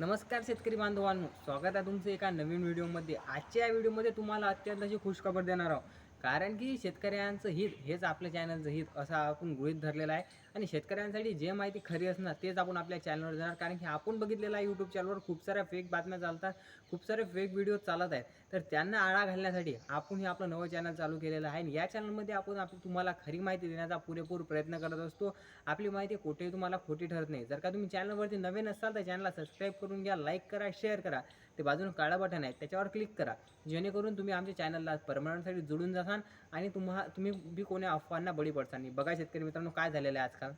नमस्कार शेतकरी बांधवांनो. स्वागत आहे तुमचं एका नवीन व्हिडिओमध्ये. आजच्या या व्हिडिओमध्ये तुम्हाला अत्यंत अशी खुशखबर देणार आहोत. कारण की शेतकऱ्यांचं हित हेच आपल्या चॅनलचं हित असं आपण गृहित धरलेलं आहे. आणि शेतकऱ्यांसाठी जे माहिती खरी असणार तेच आपण आपल्या चॅनलवर देणार. कारण की आपण बघितलेलं आहे यूट्यूब चॅनलवर खूप साऱ्या फेक बातम्या चालतात खूप सारे फेक व्हिडिओ चालत आहेत. तर त्यांना आळा घालण्यासाठी आपण हे आपलं नवं चॅनल चालू केलेलं आहे. आणि या चॅनलमध्ये आपण आपली तुम्हाला खरी माहिती देण्याचा पुरेपूर प्रयत्न करत असतो. आपली माहिती कुठेही तुम्हाला खोटी ठरत नाही. जर का तुम्ही चॅनलवरती नवीन असाल तर चॅनलला सबस्क्राईब करून घ्या लाईक करा शेअर करा. ते बाजून काळा बटन आहे त्याच्यावर क्लिक करा. जेणेकरून तुम्ही आमच्या चॅनलला परमनंटसाठी जुळून जासान आणि तुम्हा तुम्ही बी कोणी अफवांना बळी पडसान. नाही बघा शेतकरी मित्रांनो काय झालेलं आहे आजकाल?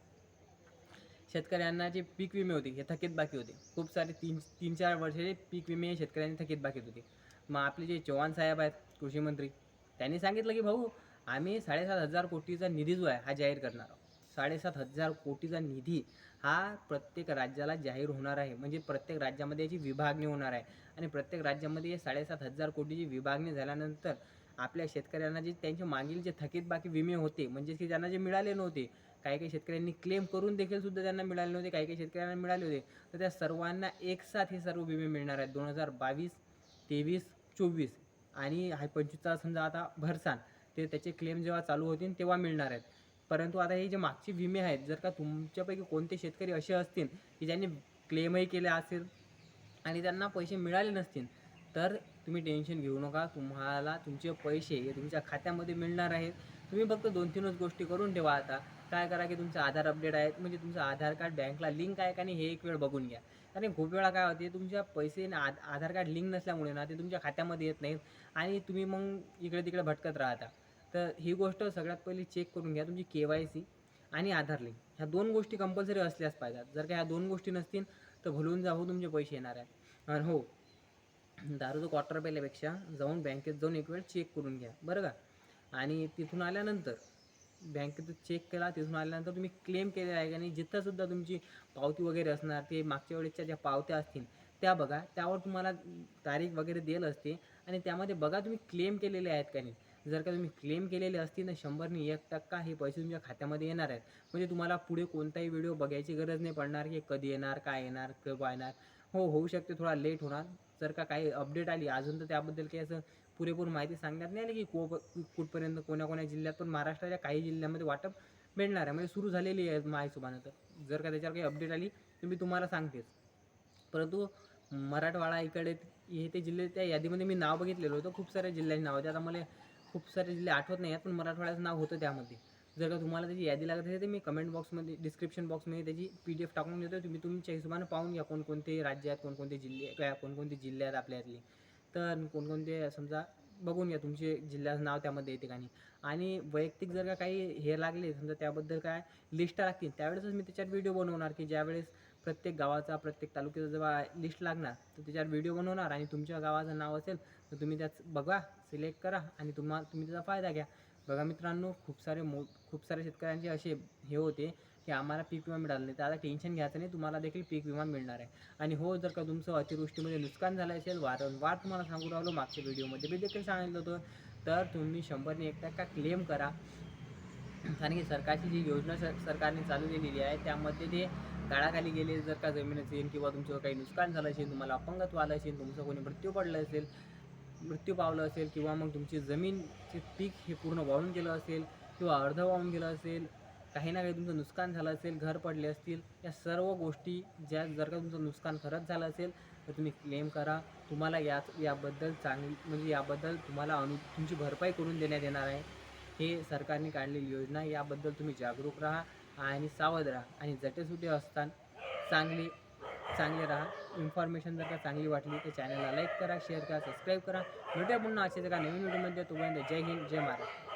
शेतकऱ्यांना जे पीक विमे होते हे थकीत बाकी होते. खूप सारे तीन तीन चार वर्षाचे पीक विमे शेतकऱ्यांनी थकीत बाकी होते. मग आपले जे चव्हाण साहेब आहेत कृषी मंत्री त्यांनी सांगितलं की भाऊ आम्ही साडेसात हजार कोटीचा निधी जो आहे हा जाहीर करणार आहोत. साडेसात हजार कोटीचा निधी हा प्रत्येक राज्याला जाहीर होणार आहे. म्हणजे प्रत्येक राज्यामध्ये याची विभागणी होणार आहे. आणि प्रत्येक राज्यामध्ये साडेसात हजार कोटीची विभागणी झाल्यानंतर आपल्या शेतकऱ्यांना जे त्यांचे मागील जे थकीत बाकी विमे होते म्हणजे की त्यांना जे मिळाले नव्हते काही काही शेतकऱ्यांनी क्लेम करून देखील सुद्धा त्यांना मिळाले नव्हते काही काही शेतकऱ्यांना मिळाले होते. तर त्या सर्वांना एक साथ हे सर्व विमे मिळणार आहेत. दोन हजार बावीस तेवीस चोवीस आणि हा पंचवीसचा समजा आता भरसान ते त्याचे क्लेम जेव्हा चालू होतील तेव्हा मिळणार आहेत. परंतु आता हे जे मागचे विमे आहेत जर का तुमच्यापैकी कोणते शेतकरी असे असतील की ज्यांनी क्लेमही केले असेल आणि त्यांना पैसे मिळाले नसतील तर तुम्ही टेन्शन घेऊ नका. तुम्हाला तुमचे पैसे हे तुमच्या खात्यामध्ये मिळणार आहेत. तुम्ही फक्त दोन तीनच गोष्टी करून ठेवा आता. काय करा की तुमचं आधार अपडेट आहे म्हणजे तुमचं आधार कार्ड बँकला लिंक आहे का नाही हे एक वेळ बघून घ्या. कारण खूप वेळा काय होते तुमच्या पैसे ना आधार कार्ड लिंक नसल्यामुळे ना ते तुमच्या खात्यामध्ये येत नाहीत आणि तुम्ही मग इकडे तिकडे भटकत राहता. तर ही गोष्ट सगळ्यात पहिली चेक करून घ्या तुमची के वाय सी आणि आधार लिंक ह्या दोन गोष्टी कंपल्सरी असल्याच पाहिजेत. जर का ह्या दोन गोष्टी नसतील तर भुलून जाऊ तुमचे पैसे येणार आहेत. आणि हो दारूचं क्वार्टर पेल्यापेक्षा जाऊन बँकेत जाऊन एक वेळ चेक करून घ्या. बरं का? आणि तिथून आल्यानंतर बँकेत चेक केला तिथून आल्यानंतर तुम्ही क्लेम केलेला आहे का नाही जिथंसुद्धा तुमची पावती वगैरे असणार ते मागच्या वेळेसच्या ज्या पावत्या असतील त्या बघा. त्यावर तुम्हाला तारीख वगैरे दिलं असते. आणि त्यामध्ये बघा तुम्ही क्लेम केलेले आहेत का नाही. जर का तुम्ही क्लेम केलेले असतील तर शंभरनी एक टक्का हे पैसे तुमच्या खात्यामध्ये येणार आहेत. म्हणजे तुम्हाला पुढे कोणताही व्हिडिओ बघायची गरज नाही पडणार की कधी येणार काय येणार केव्हा येणार. हो होऊ शकते थोडा लेट होणार. जर का काही अपडेट आली अजून तर त्याबद्दल काही असं पुरेपूर माहिती सांगण्यात नाही आली की को कुठपर्यंत कोण्या कोण्या जिल्ह्यात पण महाराष्ट्राच्या काही जिल्ह्यामध्ये वाटप मिळणार आहे. म्हणजे सुरू झालेली आहे माहिसोबानं तर. जर का त्याच्यावर काही अपडेट आली तर मी तुम्हाला सांगतेच. परंतु मराठवाडा इकडे हे ते जिल्हे त्या यादीमध्ये मी नाव बघितलेलं होतं. खूप साऱ्या जिल्ह्यांची नाव होते आता मला खूप सारे जिल्हे आठवत नाही आहेत पण मराठवाड्याचं नाव होतं त्यामध्ये. जर का तुम्हाला त्याची यादी लागत असेल तर मी कमेंट बॉक्समध्ये डिस्क्रिप्शन बॉक्समध्ये त्याची पी डी एफ टाकून देतो. तुम्ही तुमच्या हिशोबाने पाहून घ्या कोणकोणते राज्य आहेत कोणकोणते जिल्हे काय कोणकोणते जिल्हे आहेत आपल्यातले तर कोणकोणते समजा बघून घ्या तुमचे जिल्ह्याचं नाव त्यामध्ये येते का आणि वैयक्तिक जर का काही हे लागले समजा त्याबद्दल काय लिस्ट लागतील त्यावेळेसच मी त्याच्यात व्हिडिओ बनवणार की ज्यावेळेस प्रत्येक गावाचा प्रत्येक तालुक्याचा जेव्हा लिस्ट लागणार तर त्याच्यावर व्हिडिओ बनवणार आणि तुमच्या गावाचं नाव असेल तर तुम्ही त्यात बघा सिलेक्ट करा आणि तुम्हा तुम्ही त्याचा फायदा घ्या. बघा मित्रांनो खूप सारे मो खूप सारे शेतकऱ्यांचे असे हे होते की आम्हाला पीक विमा मिळाला नाही. तर आता टेन्शन घ्यायचं नाही तुम्हाला देखील पीक विमा मिळणार आहे. आणि हो जर का तुमचं अतिवृष्टीमध्ये नुकसान झालं असेल वारंवार तुम्हाला सांगू राहिलो मागच्या व्हिडिओमध्ये मी देखील सांगितलं होतं. तर तुम्ही शंभरने एक टक्का क्लेम करा. कारण की सरकारची जी योजना सर सरकारने चालू केलेली आहे त्यामध्ये ते गाळाखाली गेले जर का जमीन असेल किंवा तुमचं काही नुकसान झालं असेल तुम्हाला अपंगत्व आलं असेल तुमचं कोणी मृत्यू पडलं असेल मृत्यू पावलं असेल किंवा मग तुमची जमीनचे पीक हे पूर्ण वाहून गेलं असेल किंवा अर्ध वाहून गेलं असेल काही ना काही तुमचं नुकसान झालं असेल घर पडले असतील या सर्व गोष्टी ज्या जर का तुमचं नुकसान खरंच झालं असेल तर तुम्ही क्लेम करा. तुम्हाला या याबद्दल चांगली म्हणजे याबद्दल तुम्हाला अनु तुमची भरपाई करून देण्यात येणार आहे. हे सरकारने काढलेली योजना याबद्दल तुम्ही जागरूक राहा. आणि सावध राहा. आणि जटेसुटे असताना चांगली चांगले राहा. इन्फॉर्मेशन जर का चांगली वाटली तर चॅनलला लाईक करा शेअर करा सबस्क्राईब करा. भेटूया पुन्हा असेच एका नवीन व्हिडिओमध्ये तोपर्यंत जय हिंद जय महाराष्ट्र.